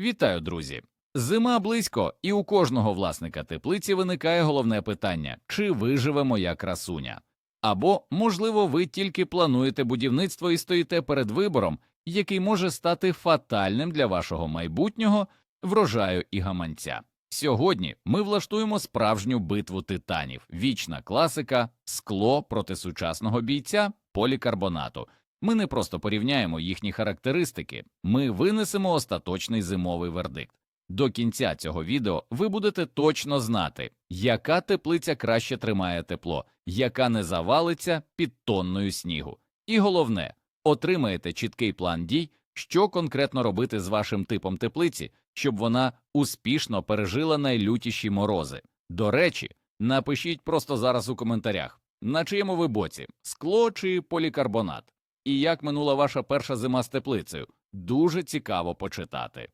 Вітаю, друзі! Зима близько, і у кожного власника теплиці виникає головне питання: чи виживе моя красуня? Або, можливо, ви тільки плануєте будівництво і стоїте перед вибором, який може стати фатальним для вашого майбутнього врожаю і гаманця. Сьогодні ми влаштуємо справжню битву титанів, вічна класика, скло проти сучасного бійця полікарбонату. Ми не просто порівняємо їхні характеристики, ми винесемо остаточний зимовий вердикт. До кінця цього відео ви будете точно знати, яка теплиця краще тримає тепло, яка не завалиться під тонною снігу. І головне, отримаєте чіткий план дій, що конкретно робити з вашим типом теплиці, щоб вона успішно пережила найлютіші морози. До речі, напишіть просто зараз у коментарях, на чиєму ви боці скло чи полікарбонат, і як минула ваша перша зима з теплицею. Дуже цікаво почитати.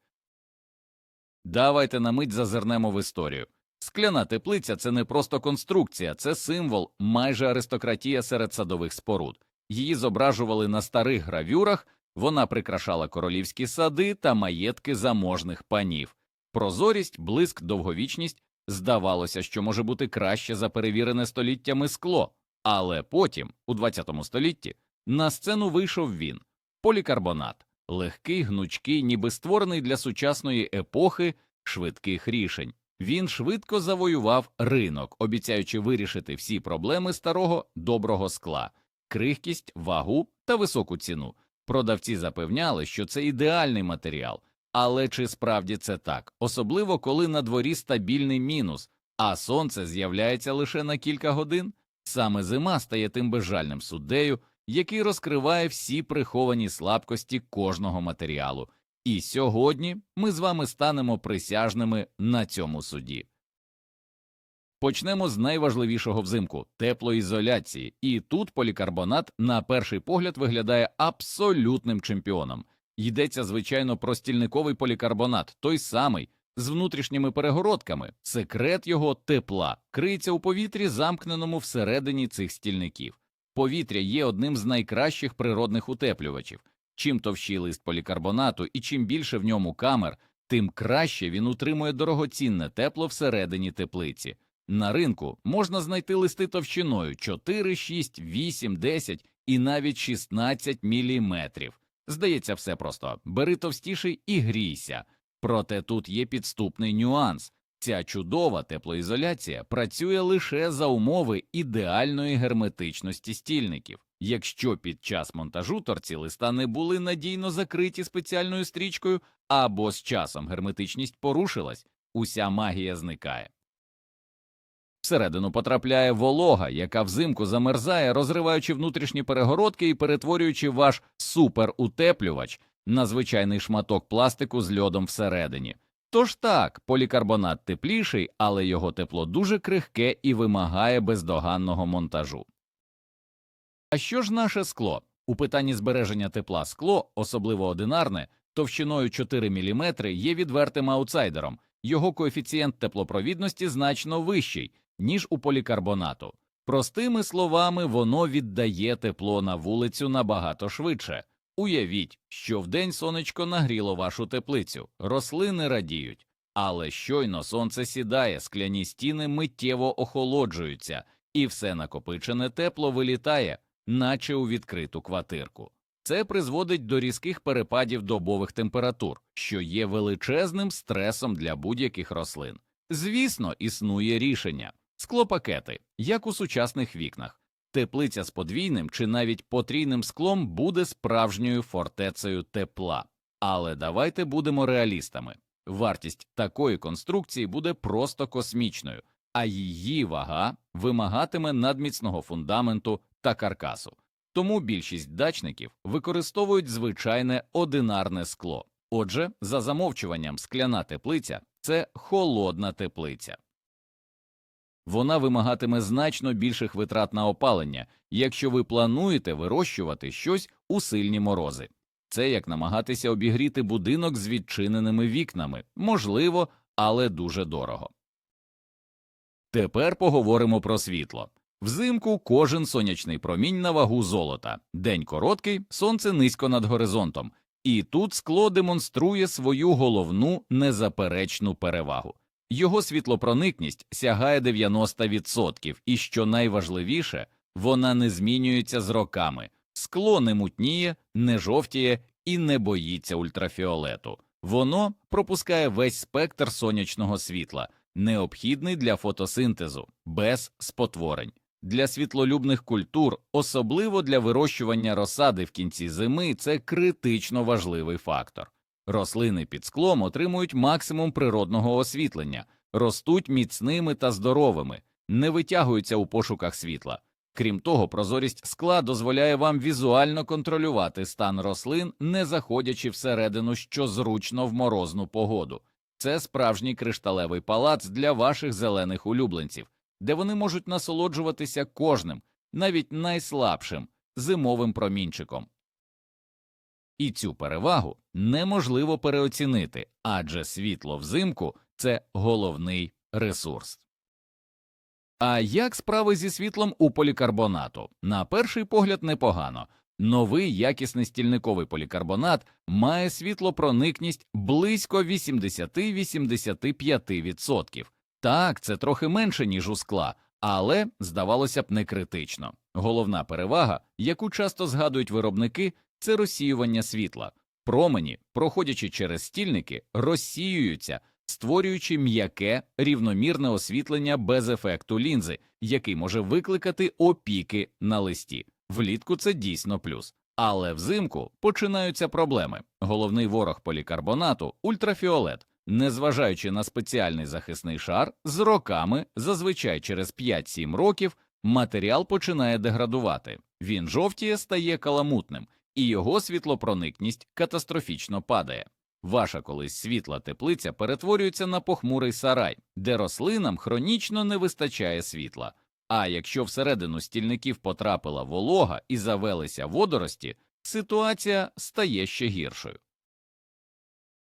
Давайте на мить зазирнемо в історію. Скляна теплиця це не просто конструкція, це символ, майже аристократія серед садових споруд. Її зображували на старих гравюрах, вона прикрашала королівські сади та маєтки заможних панів. Прозорість, блиск, довговічність здавалося, що може бути краще за перевірене століттями скло, але потім, у ХХ столітті, на сцену вийшов він полікарбонат, легкий, гнучкий, ніби створений для сучасної епохи швидких рішень. Він швидко завоював ринок, обіцяючи вирішити всі проблеми старого доброго скла, крихкість, вагу та високу ціну. Продавці запевняли, що це ідеальний матеріал, але чи справді це так, особливо коли на дворі стабільний мінус, а сонце з'являється лише на кілька годин? Саме зима стає тим безжальним суддею, який розкриває всі приховані слабкості кожного матеріалу. І сьогодні ми з вами станемо присяжними на цьому суді. Почнемо з найважливішого взимку теплоізоляції, і тут полікарбонат на перший погляд виглядає абсолютним чемпіоном. Йдеться, звичайно, про стільниковий полікарбонат, той самий, з внутрішніми перегородками. Секрет його тепла криється у повітрі, замкненому всередині цих стільників. Повітря є одним з найкращих природних утеплювачів. Чим товщий лист полікарбонату і чим більше в ньому камер, тим краще він утримує дорогоцінне тепло всередині теплиці. На ринку можна знайти листи товщиною 4, 6, 8, 10 і навіть 16 міліметрів. Здається, все просто бери товстіший і грійся. Проте тут є підступний нюанс. Ця чудова теплоізоляція працює лише за умови ідеальної герметичності стільників. Якщо під час монтажу торці листа не були надійно закриті спеціальною стрічкою, або з часом герметичність порушилась, уся магія зникає. Всередину потрапляє волога, яка взимку замерзає, розриваючи внутрішні перегородки і перетворюючи ваш суперутеплювач на звичайний шматок пластику з льодом всередині. Тож так, полікарбонат тепліший, але його тепло дуже крихке і вимагає бездоганного монтажу. А що ж наше скло? У питанні збереження тепла скло, особливо одинарне, товщиною 4 мм, є відвертим аутсайдером, його коефіцієнт теплопровідності значно вищий, ніж у полікарбонату. Простими словами, воно віддає тепло на вулицю набагато швидше. Уявіть, що вдень сонечко нагріло вашу теплицю, рослини радіють, але щойно сонце сідає, скляні стіни миттєво охолоджуються, і все накопичене тепло вилітає, наче у відкриту квартирку. Це призводить до різких перепадів добових температур, що є величезним стресом для будь-яких рослин. Звісно, існує рішення склопакети, як у сучасних вікнах. Теплиця з подвійним чи навіть потрійним склом буде справжньою фортецею тепла. Але давайте будемо реалістами. Вартість такої конструкції буде просто космічною, а її вага вимагатиме надміцного фундаменту та каркасу. Тому більшість дачників використовують звичайне одинарне скло. Отже, за замовчуванням скляна теплиця це холодна теплиця. Вона вимагатиме значно більших витрат на опалення, якщо ви плануєте вирощувати щось у сильні морози. Це як намагатися обігріти будинок з відчиненими вікнами, можливо, але дуже дорого. Тепер поговоримо про світло. Взимку кожен сонячний промінь на вагу золота. День короткий, сонце низько над горизонтом, І тут скло демонструє свою головну незаперечну перевагу. Його світлопроникність сягає 90%, і що найважливіше, вона не змінюється з роками. Скло не мутніє, не жовтіє і не боїться ультрафіолету. Воно пропускає весь спектр сонячного світла, необхідний для фотосинтезу, без спотворень. Для світлолюбних культур, особливо для вирощування розсади в кінці зими, це критично важливий фактор. Рослини під склом отримують максимум природного освітлення, ростуть міцними та здоровими, не витягуються у пошуках світла. Крім того, прозорість скла дозволяє вам візуально контролювати стан рослин, не заходячи всередину, що зручно в морозну погоду. Це справжній кришталевий палац для ваших зелених улюбленців, де вони можуть насолоджуватися кожним, навіть найслабшим зимовим промінчиком. І цю перевагу неможливо переоцінити, адже світло взимку це головний ресурс. А як справи зі світлом у полікарбонату? На перший погляд непогано. Новий якісний стільниковий полікарбонат має світлопроникність близько 80-85%. Так, це трохи менше, ніж у скла, але, здавалося б, не критично. Головна перевага, яку часто згадують виробники, це розсіювання світла. Промені, проходячи через стільники, розсіюються, створюючи м'яке рівномірне освітлення без ефекту лінзи, який може викликати опіки на листі. Влітку це дійсно плюс. Але взимку починаються проблеми. Головний ворог полікарбонату ультрафіолет. Незважаючи на спеціальний захисний шар, з роками, зазвичай через 5-7 років, матеріал починає деградувати. Він жовтіє, стає каламутним, і його світлопроникність катастрофічно падає. Ваша колись світла теплиця перетворюється на похмурий сарай, де рослинам хронічно не вистачає світла. А якщо всередину стільників потрапила волога і завелися водорості, ситуація стає ще гіршою.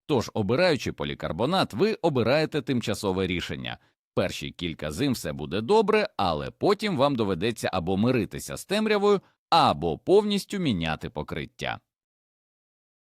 Тож, обираючи полікарбонат, ви обираєте тимчасове рішення. Перші кілька зим все буде добре, але потім вам доведеться або миритися з темрявою, або повністю міняти покриття.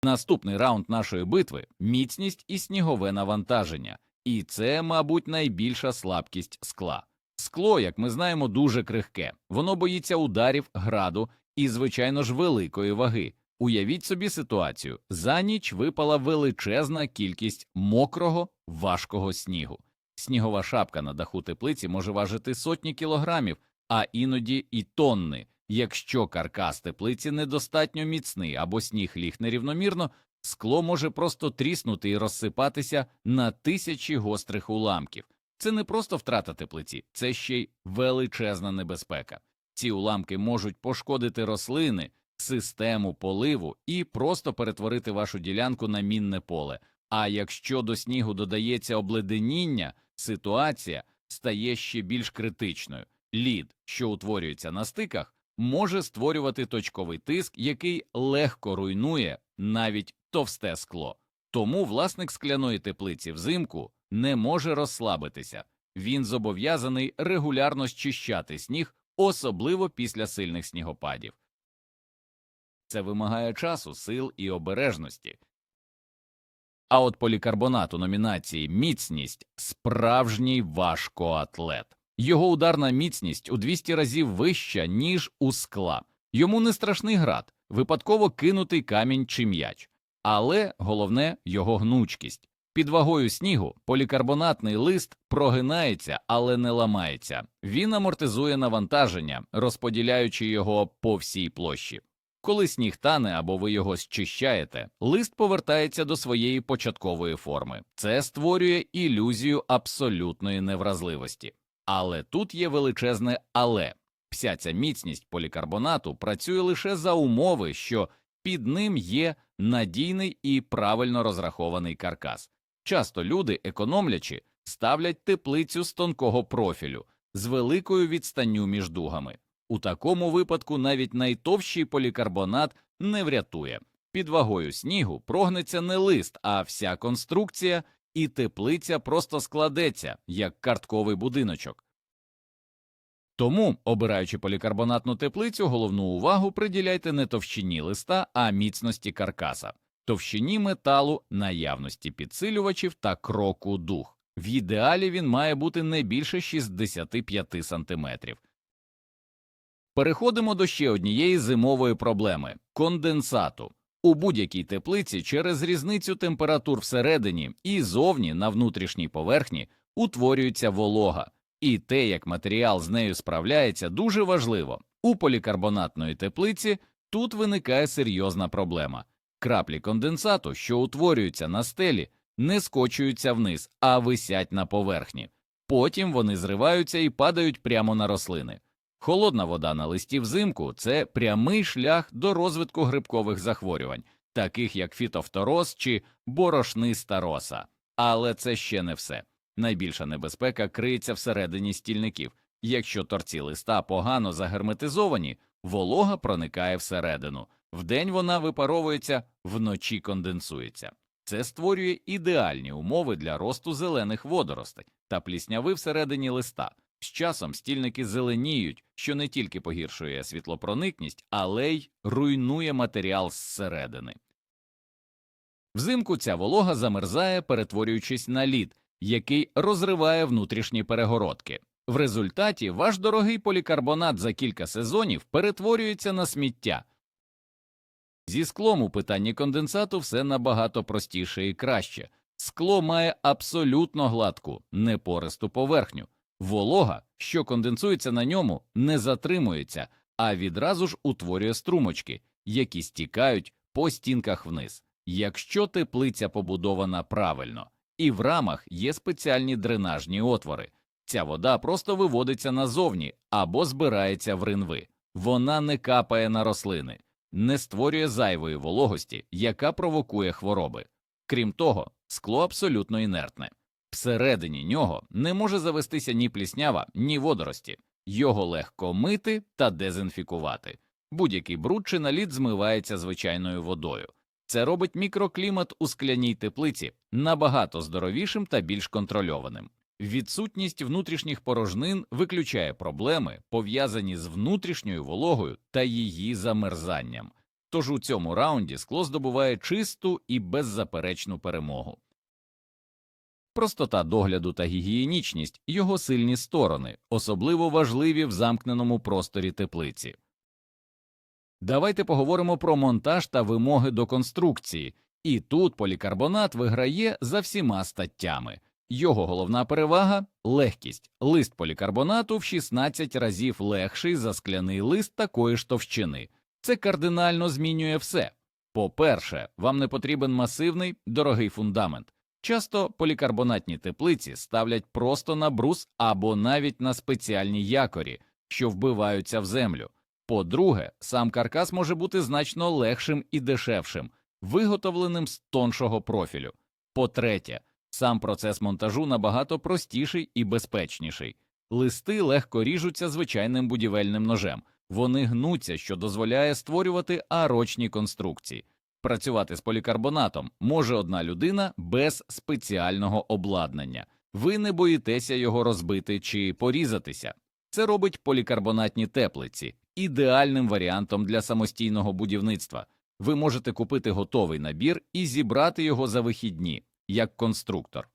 Наступний раунд нашої битви міцність і снігове навантаження, і це, мабуть, найбільша слабкість скла. Скло, як ми знаємо, дуже крихке, воно боїться ударів, граду і, звичайно ж, великої ваги. Уявіть собі ситуацію за ніч випала величезна кількість мокрого, важкого снігу. Снігова шапка на даху теплиці може важити сотні кілограмів, а іноді і тонни. Якщо каркас теплиці недостатньо міцний або сніг ліг нерівномірно, скло може просто тріснути і розсипатися на тисячі гострих уламків. Це не просто втрата теплиці, це ще й величезна небезпека. Ці уламки можуть пошкодити рослини, систему поливу і просто перетворити вашу ділянку на мінне поле. А якщо до снігу додається обледеніння, ситуація стає ще більш критичною. Лід, що утворюється на стиках, може створювати точковий тиск, який легко руйнує навіть товсте скло. Тому власник скляної теплиці взимку не може розслабитися. Він зобов'язаний регулярно щищати сніг, особливо після сильних снігопадів. Це вимагає часу, сил і обережності. А от полікарбонат у номінації Міцність справжній важкоатлет. Його ударна міцність у 200 разів вища, ніж у скла. Йому не страшний град, випадково кинутий камінь чи м'яч, але головне його гнучкість. Під вагою снігу полікарбонатний лист прогинається, але не ламається. Він амортизує навантаження, розподіляючи його по всій площі. Коли сніг тане або ви його зчищаєте, лист повертається до своєї початкової форми. Це створює ілюзію абсолютної невразливості. Але тут є величезне але. Вся ця міцність полікарбонату працює лише за умови, що під ним є надійний і правильно розрахований каркас. Часто люди, економлячи, ставлять теплицю з тонкого профілю з великою відстанню між дугами. У такому випадку навіть найтовщий полікарбонат не врятує. Під вагою снігу прогнеться не лист, а вся конструкція, і теплиця просто складеться, як картковий будиночок. Тому, обираючи полікарбонатну теплицю, головну увагу приділяйте не товщині листа, а міцності каркаса. товщині металу, наявності підсилювачів та кроку дух. В ідеалі він має бути не більше 65 см. Переходимо до ще однієї зимової проблеми конденсату. У будь-якій теплиці через різницю температур всередині і зовні на внутрішній поверхні утворюється волога, і те, як матеріал з нею справляється, дуже важливо. У полікарбонатної теплиці тут виникає серйозна проблема. Краплі конденсату, що утворюються на стелі, не скочуються вниз, а висять на поверхні. Потім вони зриваються і падають прямо на рослини. Холодна вода на листі взимку це прямий шлях до розвитку грибкових захворювань, таких як фітофтороз чи борошниста роса. Але це ще не все. Найбільша небезпека криється всередині стільників. Якщо торці листа погано загерметизовані, волога проникає всередину. Вдень вона випаровується, вночі конденсується. Це створює ідеальні умови для росту зелених водоростей та плісняви всередині листа. З часом стільники зеленіють, що не тільки погіршує світлопроникність, але й руйнує матеріал зсередини. Взимку ця волога замерзає, перетворюючись на лід, який розриває внутрішні перегородки. В результаті ваш дорогий полікарбонат за кілька сезонів перетворюється на сміття. Зі склом у питанні конденсату все набагато простіше і краще. Скло має абсолютно гладку, непористу поверхню. Волога, що конденсується на ньому, не затримується, а відразу ж утворює струмочки, які стікають по стінках вниз. Якщо теплиця побудована правильно, і в рамах є спеціальні дренажні отвори, ця вода просто виводиться назовні або збирається в ринви. Вона не капає на рослини, не створює зайвої вологості, яка провокує хвороби. Крім того, скло абсолютно інертне. Всередині нього не може завестися ні пліснява, ні водорості, його легко мити та дезінфікувати. Будь-який бруд чи наліт змивається звичайною водою. Це робить мікроклімат у скляній теплиці набагато здоровішим та більш контрольованим. Відсутність внутрішніх порожнин виключає проблеми, пов'язані з внутрішньою вологою та її замерзанням. Тож у цьому раунді скло здобуває чисту і беззаперечну перемогу. Простота догляду та гігієнічність його сильні сторони, особливо важливі в замкненому просторі теплиці. Давайте поговоримо про монтаж та вимоги до конструкції, і тут полікарбонат виграє за всіма статтями. Його головна перевага легкість. Лист полікарбонату в 16 разів легший за скляний лист такої ж товщини. Це кардинально змінює все. По-перше, вам не потрібен масивний, дорогий фундамент. Часто полікарбонатні теплиці ставлять просто на брус або навіть на спеціальні якорі, що вбиваються в землю. По-друге, сам каркас може бути значно легшим і дешевшим, виготовленим з тоншого профілю. По-третє, сам процес монтажу набагато простіший і безпечніший. Листи легко ріжуться звичайним будівельним ножем, вони гнуться, що дозволяє створювати арочні конструкції. Працювати з полікарбонатом може одна людина без спеціального обладнання. Ви не боїтеся його розбити чи порізатися. Це робить полікарбонатні теплиці ідеальним варіантом для самостійного будівництва. Ви можете купити готовий набір і зібрати його за вихідні, як конструктор.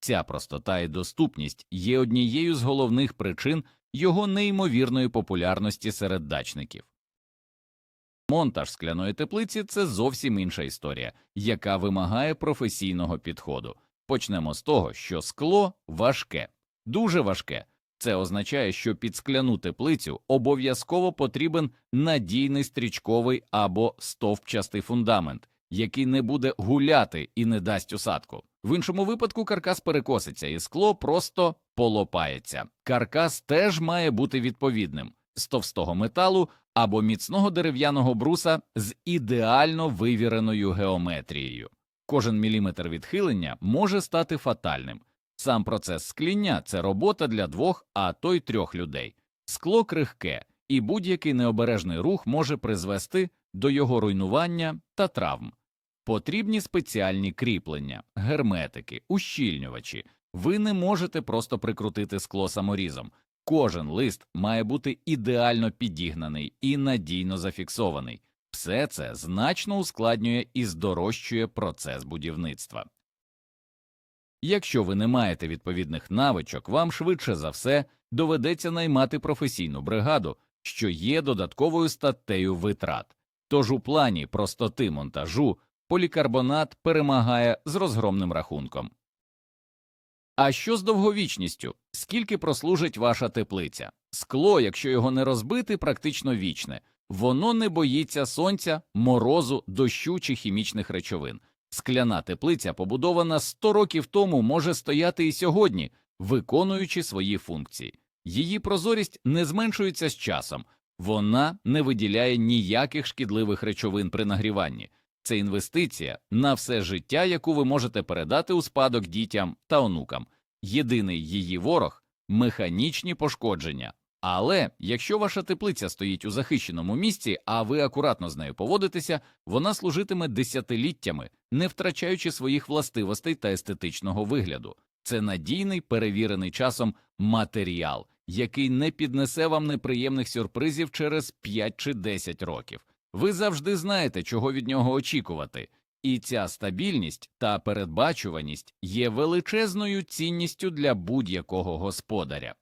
Ця простота і доступність є однією з головних причин його неймовірної популярності серед дачників. Монтаж скляної теплиці це зовсім інша історія, яка вимагає професійного підходу. Почнемо з того, що скло важке, дуже важке. Це означає, що під скляну теплицю обов'язково потрібен надійний стрічковий або стовпчастий фундамент, який не буде гуляти і не дасть усадку. В іншому випадку каркас перекоситься і скло просто полопається. Каркас теж має бути відповідним з товстого металу або міцного дерев'яного бруса з ідеально вивіреною геометрією. Кожен міліметр відхилення може стати фатальним. Сам процес скління це робота для двох, а то й трьох людей. Скло крихке, і будь-який необережний рух може призвести до його руйнування та травм. Потрібні спеціальні кріплення, герметики, ущільнювачі. Ви не можете просто прикрутити скло саморізом. Кожен лист має бути ідеально підігнаний і надійно зафіксований. Все це значно ускладнює і здорожчує процес будівництва. Якщо ви не маєте відповідних навичок, вам швидше за все доведеться наймати професійну бригаду, що є додатковою статтею витрат. Тож у плані простоти монтажу полікарбонат перемагає з розгромним рахунком. А що з довговічністю? Скільки прослужить ваша теплиця? Скло, якщо його не розбити, практично вічне. Воно не боїться сонця, морозу, дощу чи хімічних речовин. Скляна теплиця, побудована 100 років тому, може стояти і сьогодні, виконуючи свої функції. Її прозорість не зменшується з часом, вона не виділяє ніяких шкідливих речовин при нагріванні. Це інвестиція на все життя, яку ви можете передати у спадок дітям та онукам. Єдиний її ворог механічні пошкодження. Але якщо ваша теплиця стоїть у захищеному місці, а ви акуратно з нею поводитеся, вона служитиме десятиліттями, не втрачаючи своїх властивостей та естетичного вигляду. Це надійний перевірений часом матеріал, який не піднесе вам неприємних сюрпризів через 5 чи 10 років. Ви завжди знаєте, чого від нього очікувати, і ця стабільність та передбачуваність є величезною цінністю для будь-якого господаря.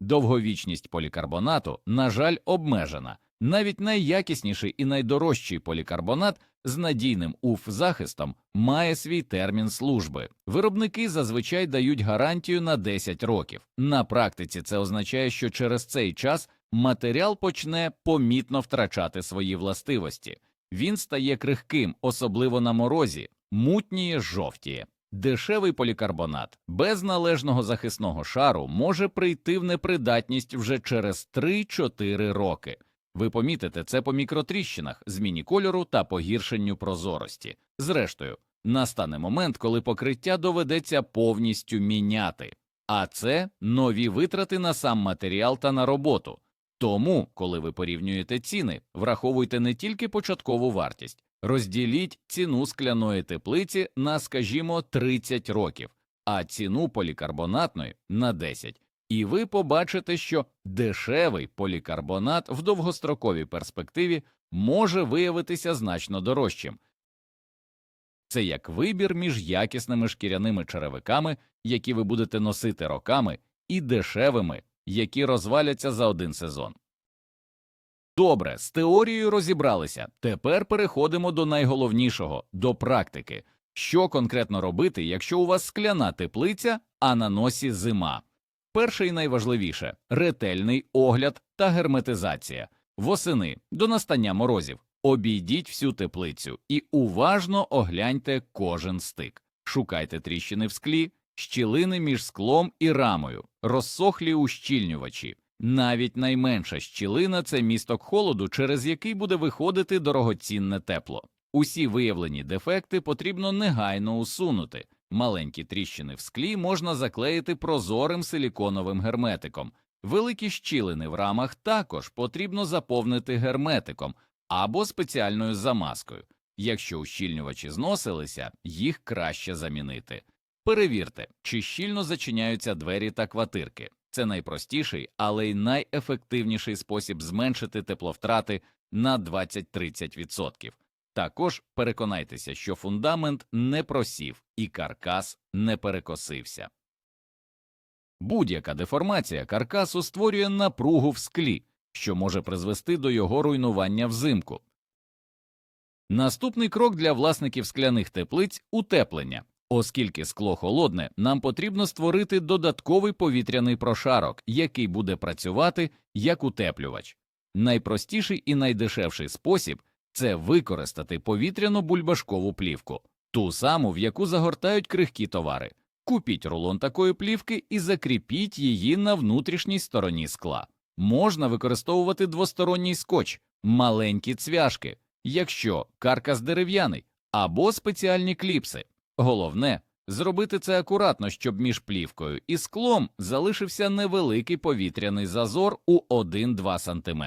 Довговічність полікарбонату, на жаль, обмежена. Навіть найякісніший і найдорожчий полікарбонат з надійним уф захистом має свій термін служби. Виробники зазвичай дають гарантію на 10 років. На практиці це означає, що через цей час матеріал почне помітно втрачати свої властивості. Він стає крихким, особливо на морозі, мутніє, жовтіє. Дешевий полікарбонат без належного захисного шару може прийти в непридатність вже через 3-4 роки. Ви помітите це по мікротріщинах, зміні кольору та погіршенню прозорості. Зрештою, настане момент, коли покриття доведеться повністю міняти, а це нові витрати на сам матеріал та на роботу. Тому, коли ви порівнюєте ціни, враховуйте не тільки початкову вартість, розділіть ціну скляної теплиці на, скажімо, 30 років, а ціну полікарбонатної на 10. І ви побачите, що дешевий полікарбонат в довгостроковій перспективі може виявитися значно дорожчим. Це як вибір між якісними шкіряними черевиками, які ви будете носити роками, і дешевими, які розваляться за один сезон. Добре, з теорією розібралися. Тепер переходимо до найголовнішого до практики. Що конкретно робити, якщо у вас скляна теплиця, а на носі зима? Перше і найважливіше ретельний огляд та герметизація. Восени до настання морозів. Обійдіть всю теплицю і уважно огляньте кожен стик. Шукайте тріщини в склі, щілини між склом і рамою, розсохлі ущільнювачі. Навіть найменша щілина це місток холоду, через який буде виходити дорогоцінне тепло. Усі виявлені дефекти потрібно негайно усунути. Маленькі тріщини в склі можна заклеїти прозорим силіконовим герметиком. Великі щілини в рамах також потрібно заповнити герметиком або спеціальною замазкою. Якщо ущільнювачі зносилися, їх краще замінити. Перевірте, чи щільно зачиняються двері та квартирки. Це найпростіший, але й найефективніший спосіб зменшити тепловтрати на 20-30%. Також переконайтеся, що фундамент не просів і каркас не перекосився. Будь-яка деформація каркасу створює напругу в склі, що може призвести до його руйнування взимку. Наступний крок для власників скляних теплиць утеплення. Оскільки скло холодне, нам потрібно створити додатковий повітряний прошарок, який буде працювати як утеплювач. Найпростіший і найдешевший спосіб це використати повітряну бульбашкову плівку, ту саму, в яку загортають крихкі товари. Купіть рулон такої плівки і закріпіть її на внутрішній стороні скла. Можна використовувати двосторонній скотч, маленькі цвяшки, якщо каркас дерев'яний, або спеціальні кліпси. Головне зробити це акуратно, щоб між плівкою і склом залишився невеликий повітряний зазор у 1-2 см.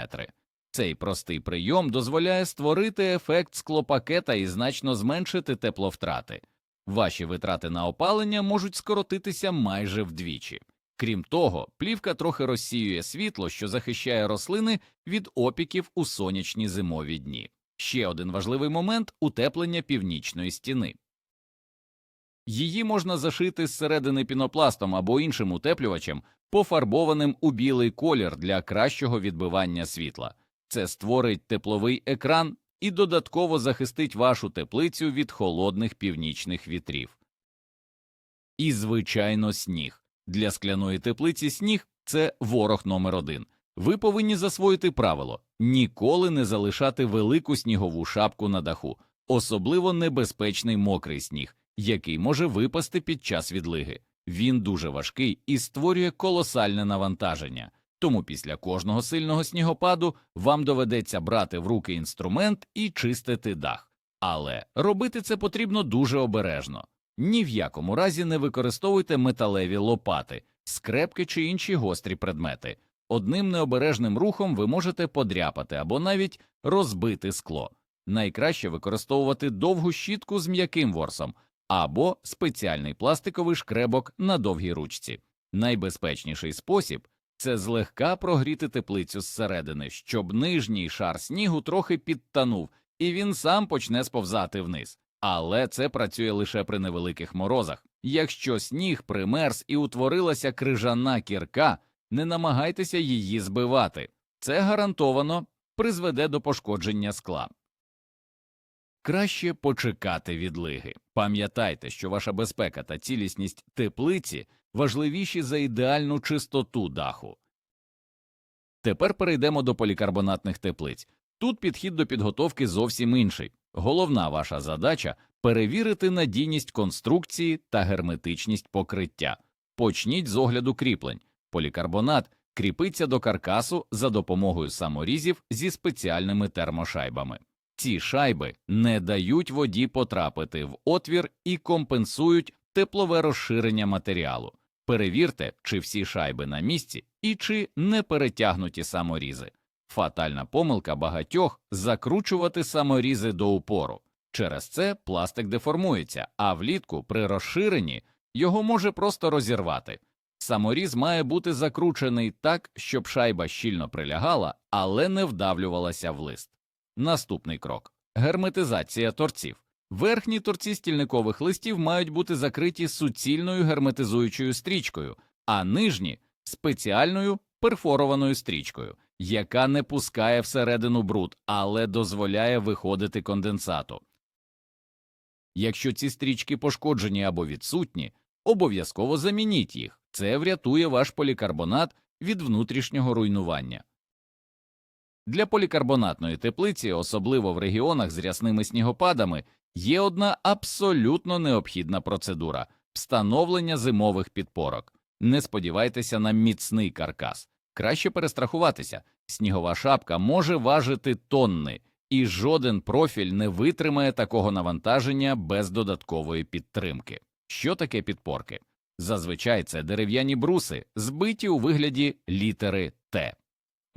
Цей простий прийом дозволяє створити ефект склопакета і значно зменшити тепловтрати. Ваші витрати на опалення можуть скоротитися майже вдвічі. Крім того, плівка трохи розсіює світло, що захищає рослини від опіків у сонячні зимові дні. Ще один важливий момент утеплення північної стіни. Її можна зашити зсередини пінопластом або іншим утеплювачем, пофарбованим у білий колір для кращого відбивання світла. Це створить тепловий екран і додатково захистить вашу теплицю від холодних північних вітрів. І, звичайно, сніг. Для скляної теплиці сніг це ворог номер один. Ви повинні засвоїти правило ніколи не залишати велику снігову шапку на даху, особливо небезпечний мокрий сніг, який може випасти під час відлиги. Він дуже важкий і створює колосальне навантаження. Тому після кожного сильного снігопаду вам доведеться брати в руки інструмент і чистити дах. Але робити це потрібно дуже обережно. Ні в якому разі не використовуйте металеві лопати, скрепки чи інші гострі предмети. Одним необережним рухом ви можете подряпати або навіть розбити скло. Найкраще використовувати довгу щітку з м'яким ворсом або спеціальний пластиковий шкребок на довгій ручці. Найбезпечніший спосіб це злегка прогріти теплицю зсередини, щоб нижній шар снігу трохи підтанув, і він сам почне сповзати вниз. Але це працює лише при невеликих морозах. Якщо сніг примерз і утворилася крижана кірка, не намагайтеся її збивати. Це гарантовано призведе до пошкодження скла. Краще почекати відлиги. Пам'ятайте, що ваша безпека та цілісність теплиці важливіші за ідеальну чистоту даху. Тепер перейдемо до полікарбонатних теплиць. Тут підхід до підготовки зовсім інший. Головна ваша задача перевірити надійність конструкції та герметичність покриття. Почніть з огляду кріплень. Полікарбонат кріпиться до каркасу за допомогою саморізів зі спеціальними термошайбами. Ці шайби не дають воді потрапити в отвір і компенсують теплове розширення матеріалу. Перевірте, чи всі шайби на місці і чи не перетягнуті саморізи. Фатальна помилка багатьох закручувати саморізи до упору. Через це пластик деформується, а влітку при розширенні його може просто розірвати. Саморіз має бути закручений так, щоб шайба щільно прилягала, але не вдавлювалася в лист. Наступний крок герметизація торців. Верхні торці стільникових листів мають бути закриті суцільною герметизуючою стрічкою, а нижні спеціальною перфорованою стрічкою, яка не пускає всередину бруд, але дозволяє виходити конденсату. Якщо ці стрічки пошкоджені або відсутні, обов'язково замініть їх. Це врятує ваш полікарбонат від внутрішнього руйнування. Для полікарбонатної теплиці, особливо в регіонах з рясними снігопадами, є одна абсолютно необхідна процедура встановлення зимових підпорок. Не сподівайтеся на міцний каркас. Краще перестрахуватися. Снігова шапка може важити тонни, і жоден профіль не витримає такого навантаження без додаткової підтримки. Що таке підпорки? Зазвичай це дерев'яні бруси, збиті у вигляді літери Т.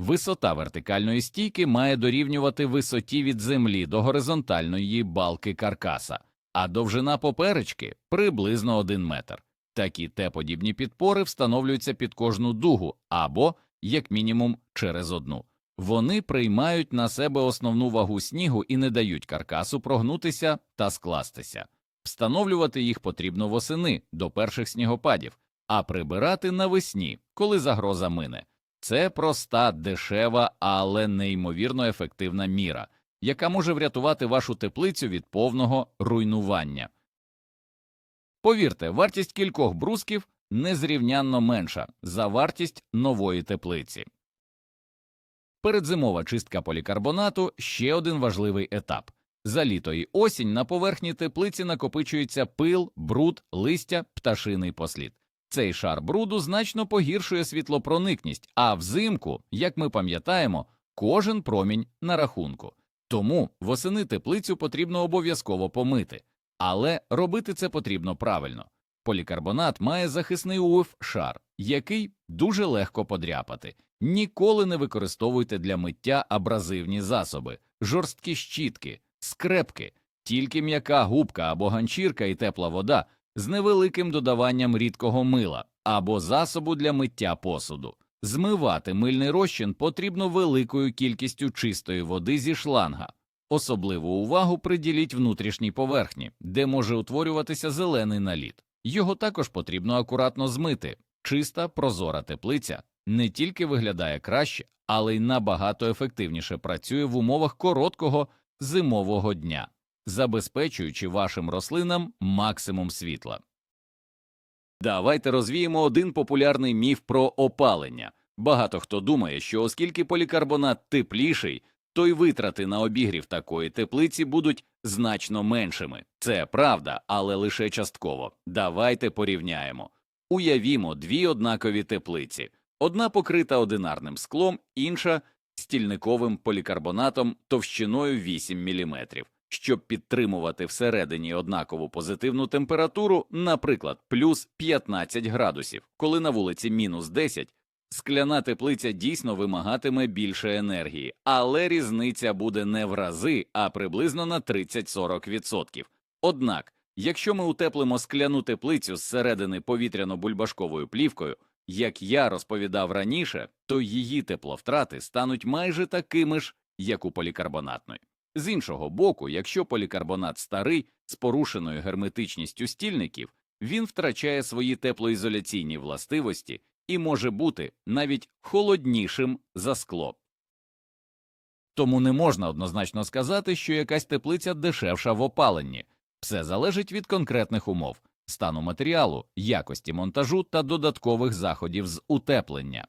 Висота вертикальної стійки має дорівнювати висоті від землі до горизонтальної балки каркаса, а довжина поперечки приблизно 1 метр. Такі Т-подібні підпори встановлюються під кожну дугу або, як мінімум, через одну. Вони приймають на себе основну вагу снігу і не дають каркасу прогнутися та скластися. Встановлювати їх потрібно восени до перших снігопадів, а прибирати навесні, коли загроза мине. Це проста, дешева, але неймовірно ефективна міра, яка може врятувати вашу теплицю від повного руйнування. Повірте, вартість кількох брусків незрівнянно менша за вартість нової теплиці. Передзимова чистка полікарбонату ще один важливий етап. За літо і осінь на поверхні теплиці накопичується пил, бруд, листя, пташиний послід. Цей шар бруду значно погіршує світлопроникність, а взимку, як ми пам'ятаємо, кожен промінь на рахунку. Тому восени теплицю потрібно обов'язково помити, але робити це потрібно правильно. Полікарбонат має захисний УФ шар, який дуже легко подряпати. Ніколи не використовуйте для миття абразивні засоби, жорсткі щітки, скрепки, тільки м'яка губка або ганчірка і тепла вода з невеликим додаванням рідкого мила або засобу для миття посуду. Змивати мильний розчин потрібно великою кількістю чистої води зі шланга. Особливу увагу приділіть внутрішній поверхні, де може утворюватися зелений наліт. Його також потрібно акуратно змити. Чиста, прозора теплиця не тільки виглядає краще, але й набагато ефективніше працює в умовах короткого зимового дня, забезпечуючи вашим рослинам максимум світла. Давайте розвіємо один популярний міф про опалення. Багато хто думає, що оскільки полікарбонат тепліший, то й витрати на обігрів такої теплиці будуть значно меншими. Це правда, але лише частково. Давайте порівняємо. Уявімо дві однакові теплиці: одна покрита одинарним склом, інша стільниковим полікарбонатом товщиною 8 мм. Щоб підтримувати всередині однакову позитивну температуру, наприклад, плюс 15 градусів, коли на вулиці мінус 10, скляна теплиця дійсно вимагатиме більше енергії, але різниця буде не в рази, а приблизно на 30-40%. Однак, якщо ми утеплимо скляну теплицю зсередини повітряно-бульбашковою плівкою, як я розповідав раніше, то її тепловтрати стануть майже такими ж, як у полікарбонатної. З іншого боку, якщо полікарбонат старий з порушеною герметичністю стільників, він втрачає свої теплоізоляційні властивості і може бути навіть холоднішим за скло. Тому не можна однозначно сказати, що якась теплиця дешевша в опаленні, все залежить від конкретних умов, стану матеріалу, якості монтажу та додаткових заходів з утеплення.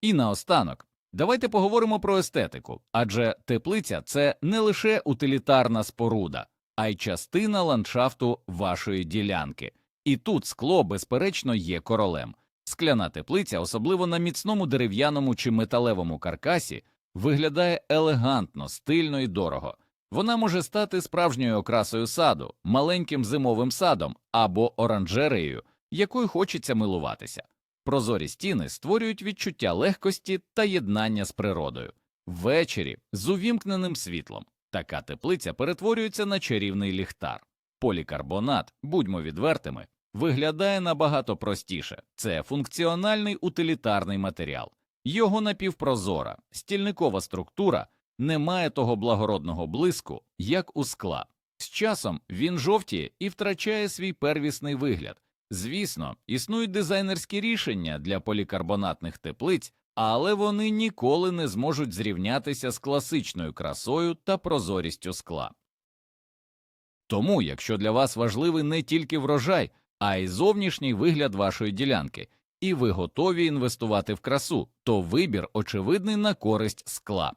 І наостанок. Давайте поговоримо про естетику, адже теплиця це не лише утилітарна споруда, а й частина ландшафту вашої ділянки. І тут скло, безперечно, є королем. Скляна теплиця, особливо на міцному дерев'яному чи металевому каркасі, виглядає елегантно, стильно і дорого. Вона може стати справжньою окрасою саду, маленьким зимовим садом або оранжереєю, якою хочеться милуватися. Прозорі стіни створюють відчуття легкості та єднання з природою. Ввечері з увімкненим світлом така теплиця перетворюється на чарівний ліхтар. Полікарбонат, будьмо відвертими, виглядає набагато простіше. Це функціональний утилітарний матеріал. Його напівпрозора, стільникова структура не має того благородного блиску, як у скла. З часом він жовтіє і втрачає свій первісний вигляд. Звісно, існують дизайнерські рішення для полікарбонатних теплиць, але вони ніколи не зможуть зрівнятися з класичною красою та прозорістю скла. Тому, якщо для вас важливий не тільки врожай, а й зовнішній вигляд вашої ділянки, і ви готові інвестувати в красу, то вибір очевидний на користь скла.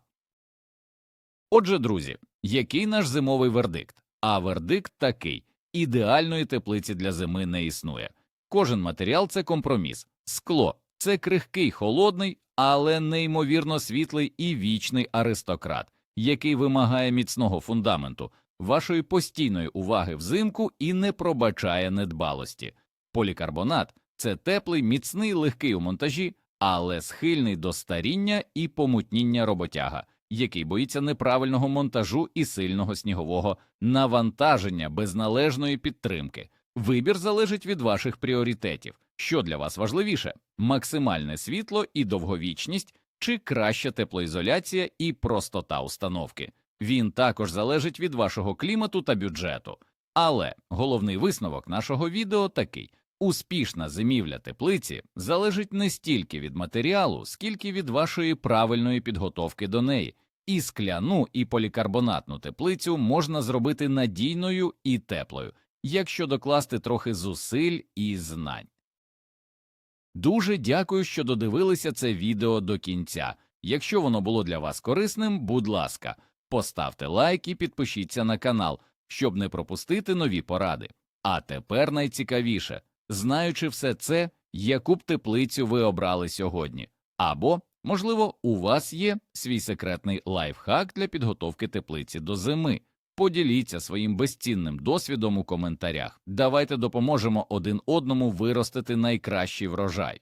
Отже, друзі, який наш зимовий вердикт? А вердикт такий ідеальної теплиці для зими не існує. Кожен матеріал це компроміс, скло це крихкий, холодний, але неймовірно світлий і вічний аристократ, який вимагає міцного фундаменту, вашої постійної уваги взимку і не пробачає недбалості. Полікарбонат це теплий, міцний, легкий у монтажі, але схильний до старіння і помутніння роботяга який боїться неправильного монтажу і сильного снігового навантаження без належної підтримки. Вибір залежить від ваших пріоритетів. Що для вас важливіше максимальне світло і довговічність, чи краща теплоізоляція і простота установки. Він також залежить від вашого клімату та бюджету. Але головний висновок нашого відео такий успішна зимівля теплиці залежить не стільки від матеріалу, скільки від вашої правильної підготовки до неї. І скляну і полікарбонатну теплицю можна зробити надійною і теплою, якщо докласти трохи зусиль і знань. Дуже дякую, що додивилися це відео до кінця. Якщо воно було для вас корисним, будь ласка, поставте лайк і підпишіться на канал, щоб не пропустити нові поради. А тепер найцікавіше знаючи все це, яку б теплицю ви обрали сьогодні, або Можливо, у вас є свій секретний лайфхак для підготовки теплиці до зими. Поділіться своїм безцінним досвідом у коментарях. Давайте допоможемо один одному виростити найкращий врожай.